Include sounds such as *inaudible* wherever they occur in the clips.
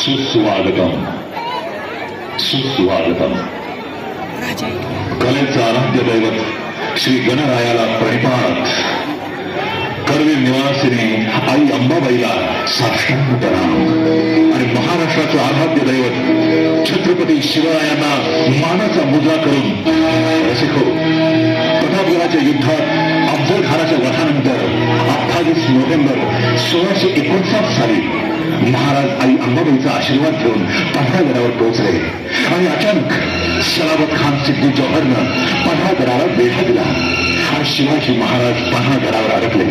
सुस्वागतम। सुस्वागतम। कलेचं आराध्य दैवत श्री गणरायाला प्रणिपात कर्वे निवासिने आई अंबाबाईला साष्टांग प्रणाम। आणि महाराष्ट्राचं आराध्य दैवत छत्रपती शिवरायांना मानाचा मुजरा करून रसिको हो। प्रतापगडाच्या युद्धात अफजल खानाच्या वधानंतर अठ्ठावीस नोव्हेंबर सोळाशे एकोणसाठ साली महाराज आई अंबाबाईचा आशीर्वाद घेऊन पन्हागडावर पोहोचले. आणि अचानक सलावत खान सिद्धी जौहरनं पन्हागडाला बेढा दिला. आणि शिवाजी महाराज पन्हागडावर अडकले.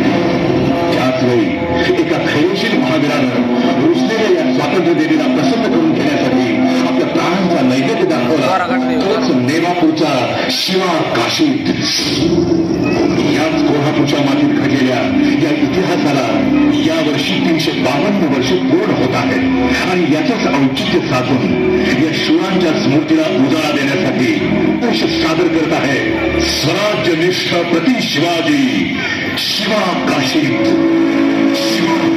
त्याच वेळी एका धैर्यशील महावीरानं रुजलेल्या या स्वातंत्र्य देवीला प्रसन्न करून घेण्यासाठी नैवेद्य दाखवला तोच नेवापूरचा शिवा काशीद याच कोल्हापूरच्या मातीत घडलेल्या या इतिहासाला या वर्षी तीनशे बावन्न वर्ष पूर्ण होत आहेत आणि याचंच औचित्य साधून या शिवांच्या स्मृतीला उजाळा देण्यासाठी यश सादर करत आहे. स्वराज्यनिष्ठ प्रति शिवाजी. शिवा काशीत. शिवा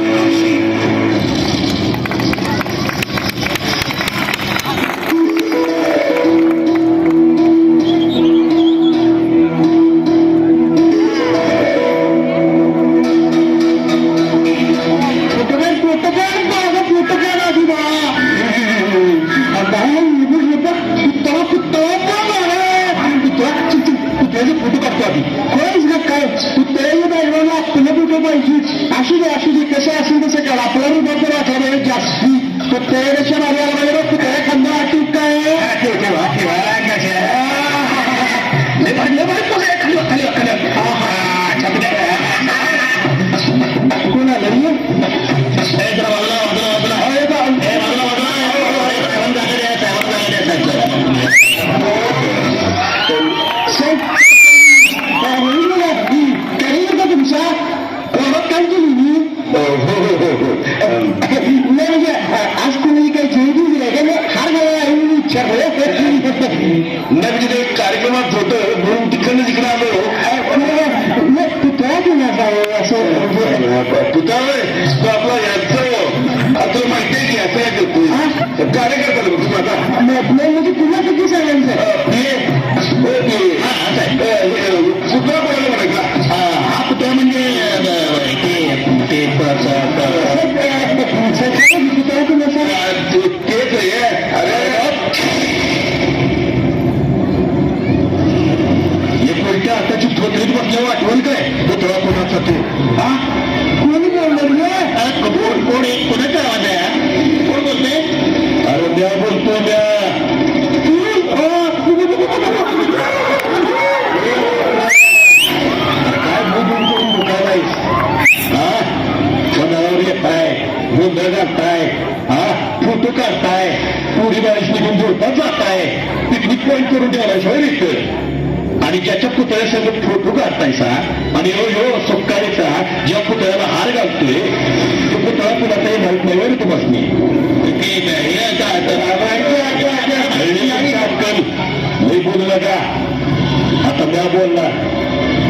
आता म्या बोलला.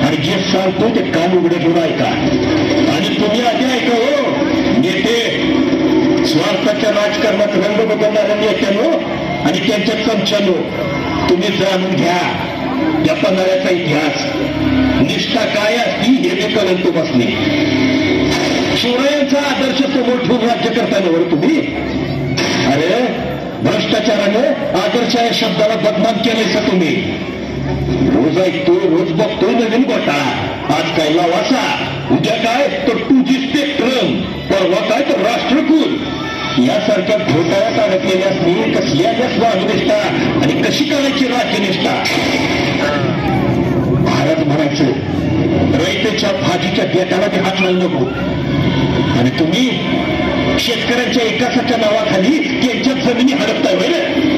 आणि जे सांगतो ते काम उघडे ठेवून ऐका. आणि तुम्ही आधी ऐका हो. नेते स्वार्थाच्या राजकारणात रंग बदलणाऱ्या नेत्यानो हो. आणि त्यांच्या चमच्यानो हो. तुम्ही जाणून घ्या. त्या पन्हाळ्याचा इतिहास. निष्ठा काय असती हे मी कळत बसले. शिवरायांचा आदर्श समोर ठेवून राज्य करताना बरं तुम्ही? अरे भ्रष्टाचाराने आदर्श या शब्दाला बदनाम केले तुम्ही? रोज ऐकतोय रोज बघतोय नवीन घोटाळा. आज काय लावासा उद्या काय? तर टू जी स्पेक्ट्रम. परवा काय? तर राष्ट्रकुल. यासारख्या घोटाळ्यात अडकलेल्या स्त्री कसली आहे स्वाभिनिष्ठा आणि कशी करायची राज्यनिष्ठा भारत म्हणायचं रयतेच्या भाजीच्या देटाला ते हात लावू नको. आणि तुम्ही शेतकऱ्यांच्या एकासाच्या नावाखाली त्यांच्या जमिनी हडपताय बरं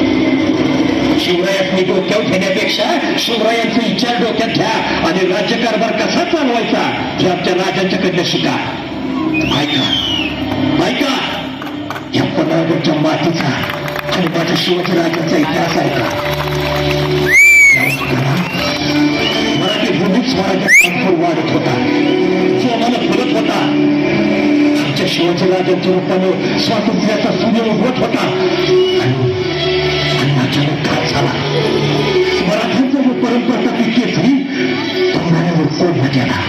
शिवरायांनी डोक्यावर घेण्यापेक्षा शिवरायांचे विचार डोक्यात घ्या आणि राज्यकारभार कसा चालवायचा हे आमच्या राजांच्याकडनं शिका. ऐका. ऐका. या पन्हाळगडच्या मातीचा आणि माझ्या शिवाजी राजाचा इतिहास ऐका. मराठी भूमीच मराठी वाढत होता. मला फुलत होता. आमच्या शिवाजी राजांच्या रूपानं स्वातंत्र्याचा सूर्य उगवत होता. झाला मराठ्यांचा जो परंपरा तितकेच ही पन्हाळ्यावर कोंबा केला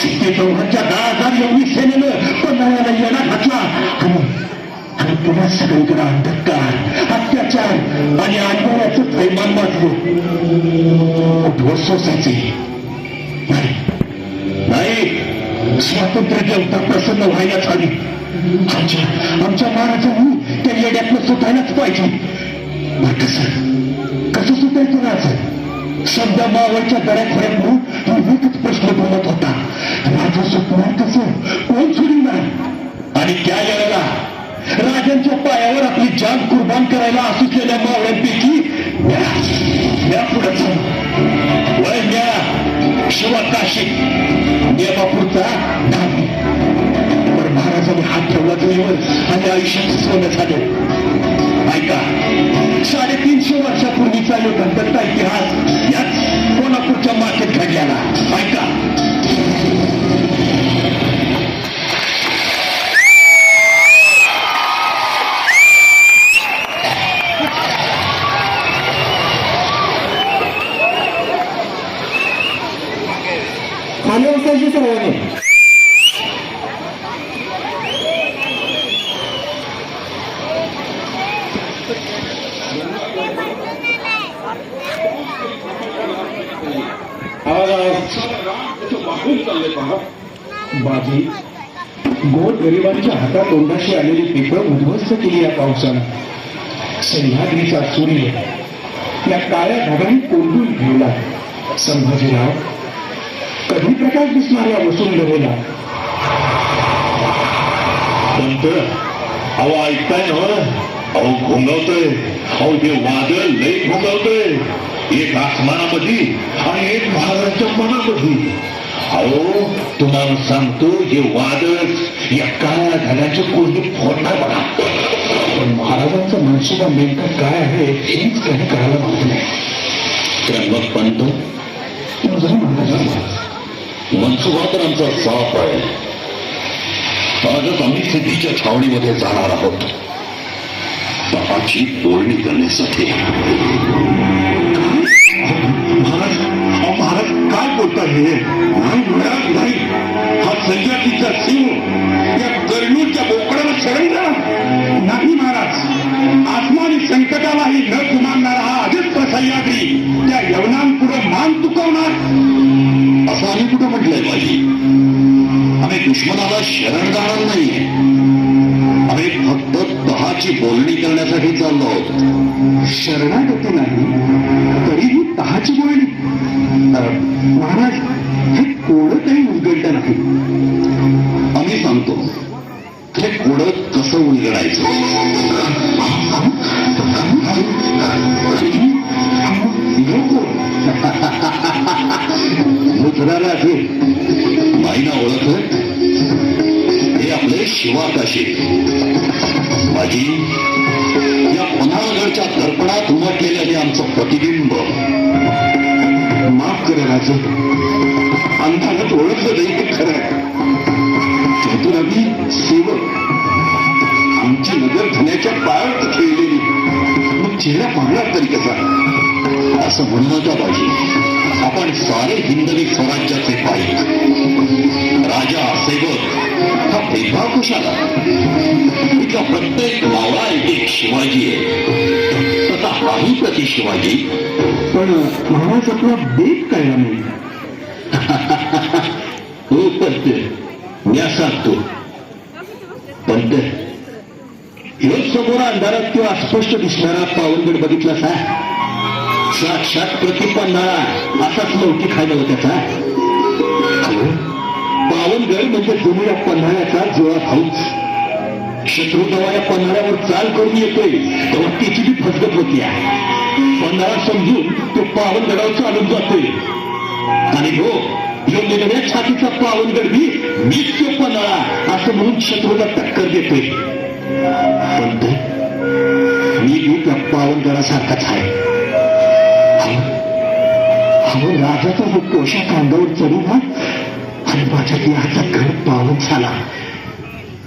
सिद्धी चौघांच्या दहा हजार एवढी सेनेनं पन्हाळ्याला येणार घातला आणि आणि पुन्हा सगळीकडे अंधकार अत्याचार आणि आंदोलनाचं थैमान वाटलं उद्ध्वस्त सोसायचे नाही स्वातंत्र्य देवता प्रसन्न व्हायलाच हवी आमच्या आमच्या महाराजांनी त्या येड्यातनं सुटायलाच पाहिजे. बरं कसं कसं कुणाचं? राहायचं सध्या मावळच्या दऱ्याखोऱ्यात म्हणून एकच प्रश्न बोलत होता. राजा सुटणार कसं? कोण सोडणार आणि त्या वेळेला राजांच्या पायावर आपली जान कुर्बान करायला असुसलेल्या मावळ्यांपैकी म्या- पुढे चालू. वय म्या शिवा काशी. नियमापूरचा हात ठेवला जमिनीवर आणि आयुष्यात सोनं झालं ऐका. साडेतीनशे वर्षापूर्वीचा युगांतरचा इतिहास याच कोल्हापूरच्या मातेत घडलेला. ऐका. बाजी. गोड गरिबांच्या हातात तोंडाशी आलेली पिकं उद्ध्वस्त केली या पावसानं. सह्याद्रीचा सूर्य. या काळ्या ढगाने कोंडून ठेवला संभाजीराव कधी प्रकाश दिसणार या वसुंधरेला? पंत अहो ऐकताय ना. अहो घोंगवतोय अहो हे वादळ लय घोंगवतोय एक आसमानामध्ये आणि एक महाराजांच्या मनामध्ये. अहो तुम्हाला सांगतो हे वादळ या काळ्या झाल्याचे कोणी फोडणार बघा. पण महाराजांचा मनसुबा नेमका काय आहे हेच काही करायला माहीत नाही. त्र्यंबक पंत तुझं महाराज मनसुबा तर आमचा साफ आहे. आजच आम्ही सिद्धीच्या छावणीमध्ये जाणार आहोत. बापाची बोलणी करण्यासाठी. काय बोलता हे. नाही महाराज नाही. हा सजातीचा सिंह या कर्णूच्या बोकडाला शरण नाही महाराज आसमानी संकटालाही न सुमानणारा हा अजित सह्याद्री त्या यवनांपुढे मान तुकवणार. असं आम्ही कुठं म्हटलंय माझी आम्ही दुश्मनाला शरण जाणार नाही आम्ही फक्त तहाची बोलणी करण्यासाठी चाललो होतो. शरणागती नाही तरीही तहाची बोलणी. महाराज हे कोडं काही उलगडलं नाही. आम्ही सांगतो हे कोडं कसं उलगडायचं? *laughs* नको मुद्राला असेल माईना ना ओळखत शिवाकाशी. माझी या पन्हाळगडच्या दर्पणात उमटलेलं हे आमचं प्रतिबिंब. माफ करे राज. अंधारात ओळखलं जाईल ते खरं आहे. त्यातून आम्ही सेवक. आमची नगर धन्याच्या पायात खेळलेली. मग चेहरा पाहणार तरी कसा? असं म्हणू नका पाहिजे आपण सारे हिंदवी स्वराज्याचे पाहिजे कशाला इथला प्रत्येक मावळा एक एक शिवाजी आहे तसा हाही प्रति शिवाजी पण महाराज आपला बेत नाही हो पंत मी सांगतो पंत ह्यो समोर अंधारात किंवा अस्पष्ट दिसणारा पावनगड बघितला सा साक्षात प्रतिपन्नाळा असाच लौकी खायला होता त्याचा अहो, पावनगड म्हणजे जणू या पन्हाळ्याचा जुळा भाऊच. शत्रू जेव्हा या पन्हाळ्यावर चाल करून येतोय तेव्हा त्याची बी फसगत होती पन्हाळा समजून तो पावनगडावर चालून जातोय. आणि हो यो निगड्या छातीचा पावनगड बी मीच तो पन्हाळा असं म्हणून शत्रूला टक्कर देतोय. पण ते मी बी त्या पावनगडासारखाच आहे. राजाचा जो कोशा कांदावर चढू ना आणि माझ्या देहाचा घर पाहून झाला.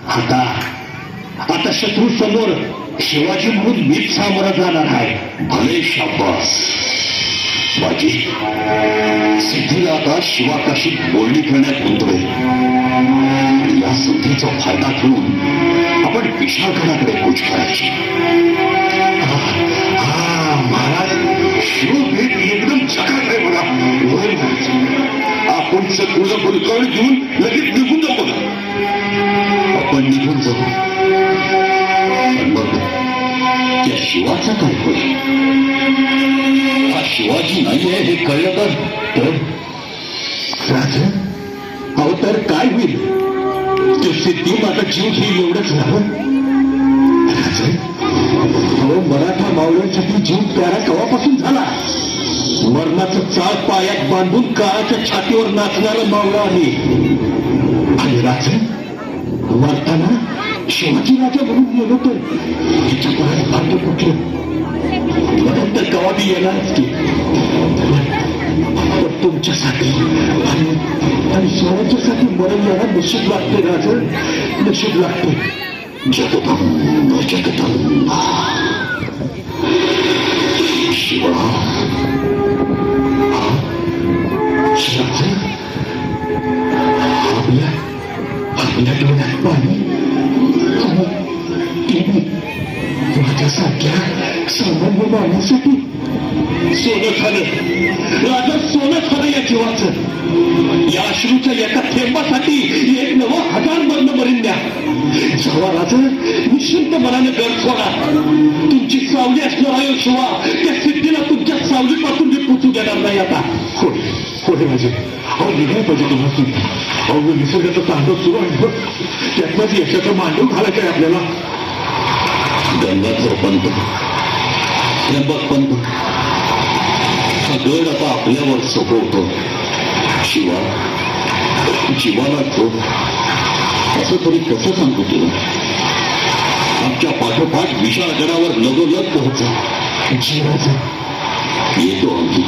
आता आता शत्रू समोर शिवाजी म्हणून मीच सामोरा जाणार आहे. भले शाबास. शिवाजी सिद्धीला आता शिवाकाशी बोलणी करण्यात गुंतवे या सिद्धीचा फायदा घेऊन आपण विशाळगडाकडे कूच करायची. हा, हा, महाराज शिव भेट एकदम चकाकडे बघा. दिवसात महाराज. आपण घेऊन लगेच निघून जातो ना. आपण निघून जाऊ. त्या शिवाचा काय होईल? हा शिवाजी नाहीये हे कळलं तर? राजा राज तर काय होईल? ते सिद्धी माझा जीव घेईल एवढंच झालं हो. राज अहो मराठा मावळ्यांसाठी जीव प्यारा कवापासून झाला? मरणाचं चाळ पायात बांधून काळाच्या छातीवर नाचणारं मावळं आहे आणि राज मरताना शिवाजी राजा म्हणून गेलो तर तिच्या पायात भाग्य कुठलं म्हणून तर कवाबी येणारच की तुमच्यासाठी आणि आणि स्वराज्यासाठी मरण येणार नशीब लागते राज. नशीब लागते. जगदंब जगदंब शिवा आपल्या डोळ्यात माझ्यासारख्या सामान्य माणसासाठी सोनं झालं राजा सोनं झालं या जीवाचं या अश्रूच्या एका थेंबासाठी एक नवं हजार बंद मरीन द्या जेव्हा राजा निश्चिंत मनाने घर सोडा तुमची सावली असणार आहे शिवा त्या सिद्धीला तुमच्या सावलीपासून मी पुचू देणार नाही आता होय होय माझे हो, अहो निघायला पाहिजे तुम्हाला अहो निसर्गाचं तांडव सुरू आहे त्यातनंच यशाचं मांडव घालायचं आहे आपल्याला. गंगाधर पंत त्र्यंबक पंत हा गड आता आपल्यावर सोपवतो शिवा जीवाला तो असं तरी कसं सांगतो तुला? आमच्या पाठोपाठ विशाळ गडावर लगोलग पोहोचा जीवाचा. येतो आम्ही.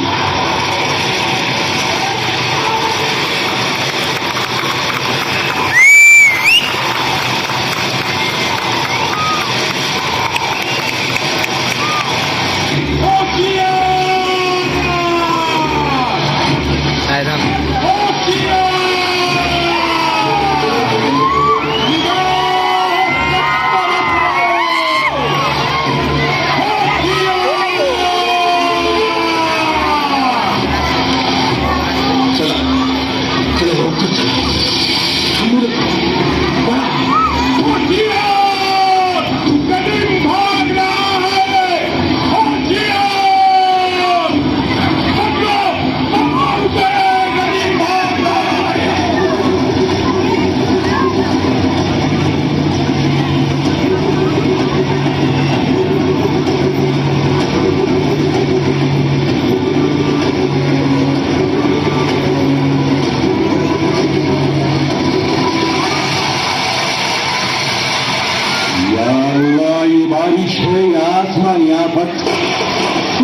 या अल्लाह ये बारिश है या आसमान या पत्थर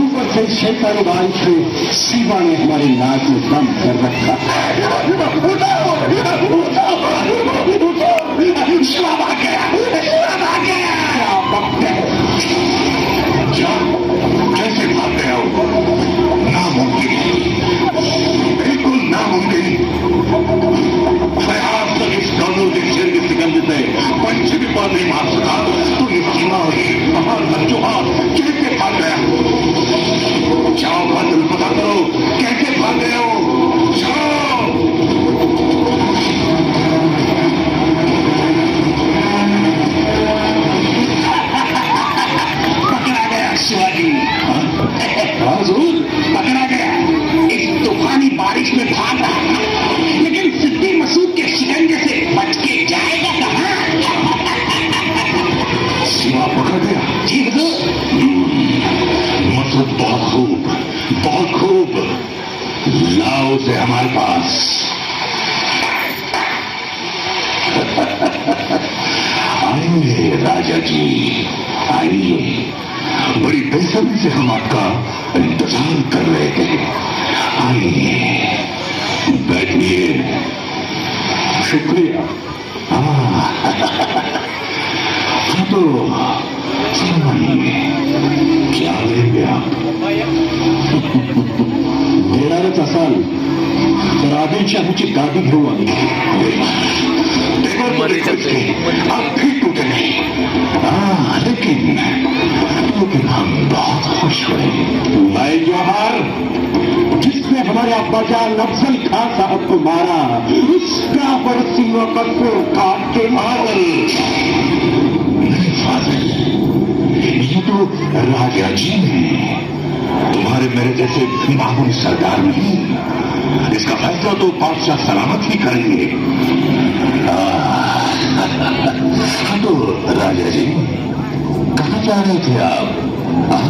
ऊपर से शैतानी बारिश है शिवा ने हमारी नाक में दम कर रखा शिवा भाग गया शिवा भाग गया क्या बकते हो क्या कैसे भाग गया हो नामुमकिन बिल्कुल नामुमकिन पंच भी पार नहीं मार सका तो ये सीमा महान लज्जुहार कैसे आदिलशाहीची गादी घेऊ आम्ही अब भी टूटे। नहीं हाँ लेकिन लेकिन हम बहुत खुश हुए। भाई जौहर जिसने हमारे अब्बाजान अफजल खान साहब को मारा उसका बरसी वक्त को काट के मार फाजिल ये तो राजा जी हैं। तुम्हारे मेरे जैसे मामूली सरदार नहीं। इसका फैसला तो बादशाह सलामत ही करेंगे तो राजा जी कहा जा रहे थे आप हाँ?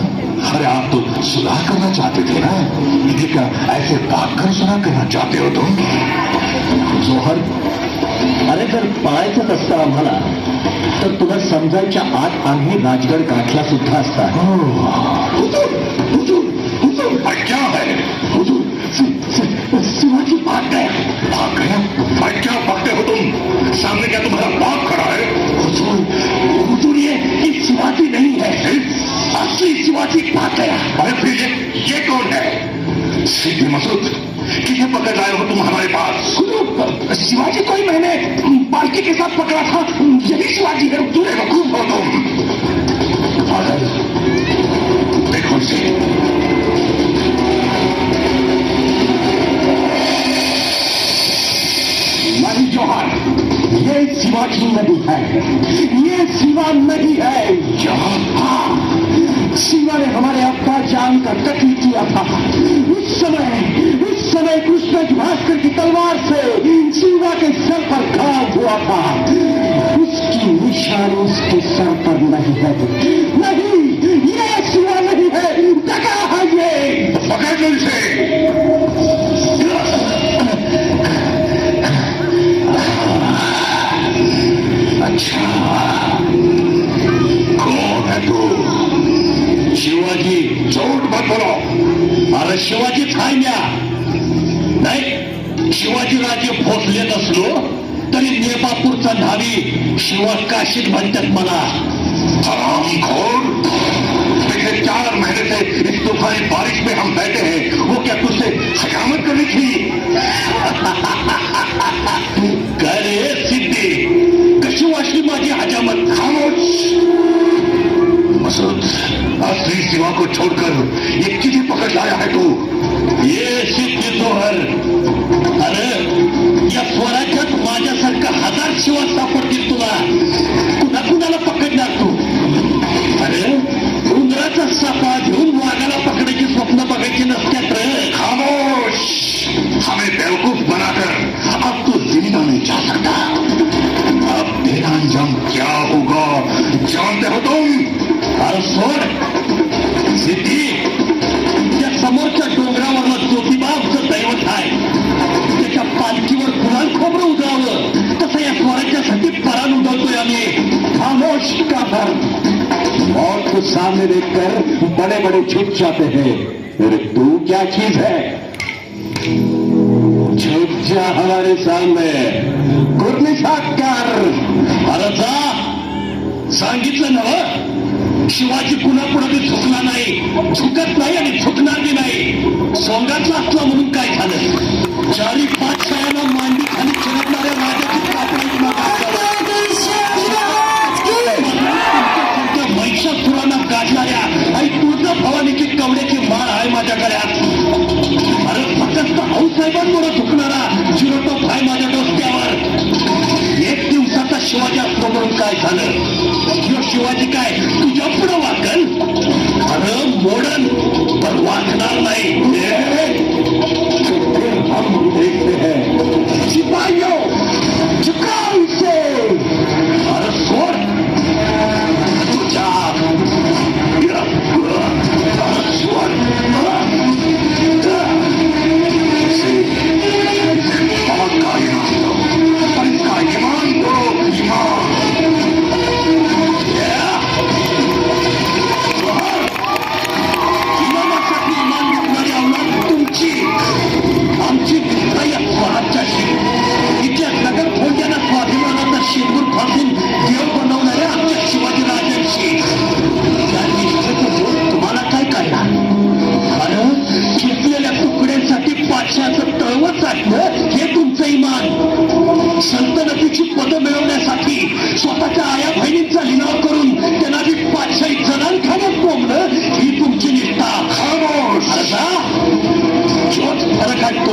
अरे आप तो सुलह करना चाहते थे ना ये क्या ऐसे भाग कर सुलह करना चाहते हो तुम जोहर अरे जर पळायचंच असतं आम्हाला तर तुला समजायच्या आत आम्ही राजगड गाठला सुद्धा असता हुजूर, हुजूर, हुजूर, क्या है हुजूर, शि- शि- शिवाजी भाग गया भाग गया। भाई क्या भागते हो तुम? सामने क्या तुम्हारा बाप खड़ा है? हुजूर हुजूर ये ये शिवाजी नहीं है। असली शिवाजी भाग गया। अरे फिर ये ये कौन है? सीधी मसूद किसे पकड़ लाए हो तुम हमारे पास? शिवाजी कोई मैंने पालकी के साथ पकड़ा था। यही शिवाजी है। तुम बेवकूफ हो तुम। घाव हुआ था उसकी निशानी उसके सर पर नहीं है नहीं ये शिवा नहीं है दगा है ये पकड़ लो इसे अच्छा कौन है तू शिवाजी झूठ मत बोलो अरे शिवाजीच हाय म्या नाही शिवाजी राजे भोसले नसलो तरी नेपापूरचा न्हावी शिवा काशीत म्हणतात मला. पिछले चार महीने से इस तूफानी बारिश में हम बैठे हैं। वो क्या तुझसे हजामत करनी थी काय रे सिद्धी। कशी माझी हजामत? खामोश। मसूद असली सिवा को छोड़कर ये किसे पकड़ लाया है तू? ये सिद्धि तो हर। अरे या स्वराज्यात माझ्यासारखा हजार शिवा सापडतील तुला. कुणा कुणाला पकडणार तू? अरे उंदराचा सापा झुकत नाही आणि झुकणार बी नाही. सोंगातला असला म्हणून काय झालं? चारी पाच शाळांना मांडी खाली चिरडणाऱ्या राजाची कापडी तुमच्या महिषासुरांना गाठणाऱ्या आई तुळजा भवानीची कवड्याची माळ आहे माझ्या गळ्यात. अरे फक्त आऊसाहेबांमुळे झुकणारा चिरोटो भाई माझ्या डोसक्यावर. एक दिवसाचा शिवाजी असतो म्हणून काय झालं? शिवाजी काय तुझ्या पुढं वाकल अरे मोडन पण वाकणार नाही फिर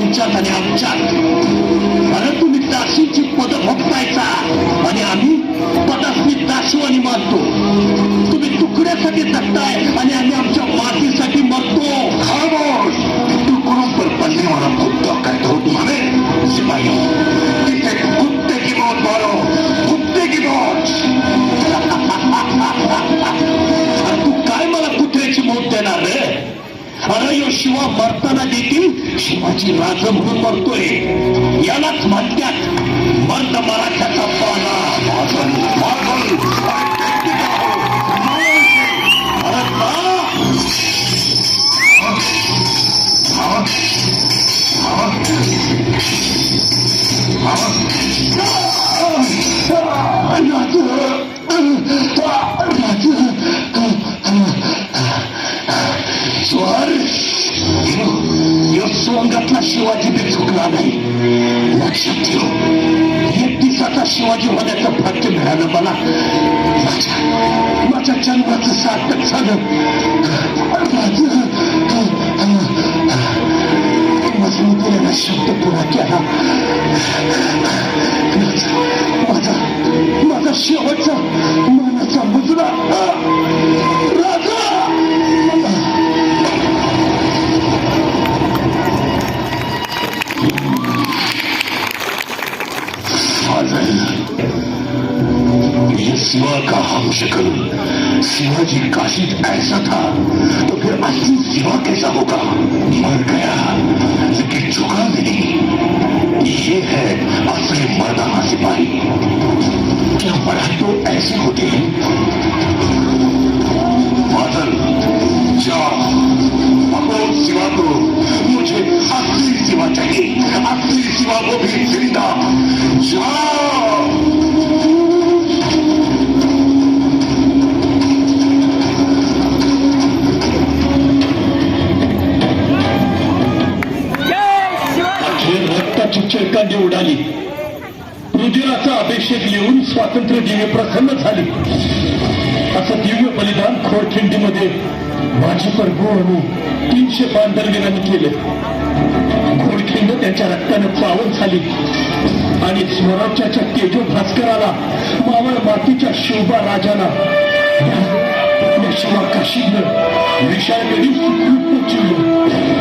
तुमच्यात आणि आमच्यात अरे तुम्ही दासीची पद भोगतायचा. आणि आम्ही पदासनी दासवानी मानतो. तुम्ही तुकड्यासाठी जगताय आणि आम्ही आमच्या मातीसाठी मरतो. खामोश टुकड़ों पर बनने वाला कुत्ता कहते हो तुम्हारे सिपाही इसे कुत्ते की मौत मारो. कुत्ते की मौत *laughs* तू काय मला कुत्र्याची मौत देणार रे? अरे यो शिवा मरताना देखील शिवाजी राज म्हणून मरतोय यालाच म्हणतात मर्द मराठ्याचा पाला पागल पागल अरे देखते यो सोंगातला शिवाजी बी चुकला नाही लक्षात ठेव एक दिवसाचा शिवाजी होण्याचं भाग्य मिळालं मला माझ्या जन्माचं सार्थक झालं माझं मजबूतीने शब्द पुरा केला माझा माझा शेवटचा मनाचा मुजरा सिवा का हम शक्ल शिवाजी काशिद ऐसा था तो फिर असली सिवा कैसा होगा? मर गया लेकिन झुका नहीं। ये है असली मर्दाना सिपाही। क्या पढ़ाई तो ऐसे होते हैं? बादल जाओ पकड़ो सिवा को मुझे असली सिवा चाहिए असली सिवा को भी जिंदा। जाओ अखेर रक्ताची उडाली रुधिराचा अभिषेक लिहून स्वातंत्र्य दिवे प्रसन्न झाले. असं दिव्य बलिदान खोडखिंडीमध्ये माझी प्रभू आणि तीनशे बांधरवीरांनी केलं. खोडखिंड त्यांच्या रक्तानं पावन झाली. आणि स्वराज्याच्या तेजो भास्कराला मावळ मातीच्या शोभा राजाला या शिवा काशीनं विशाळ चिरलं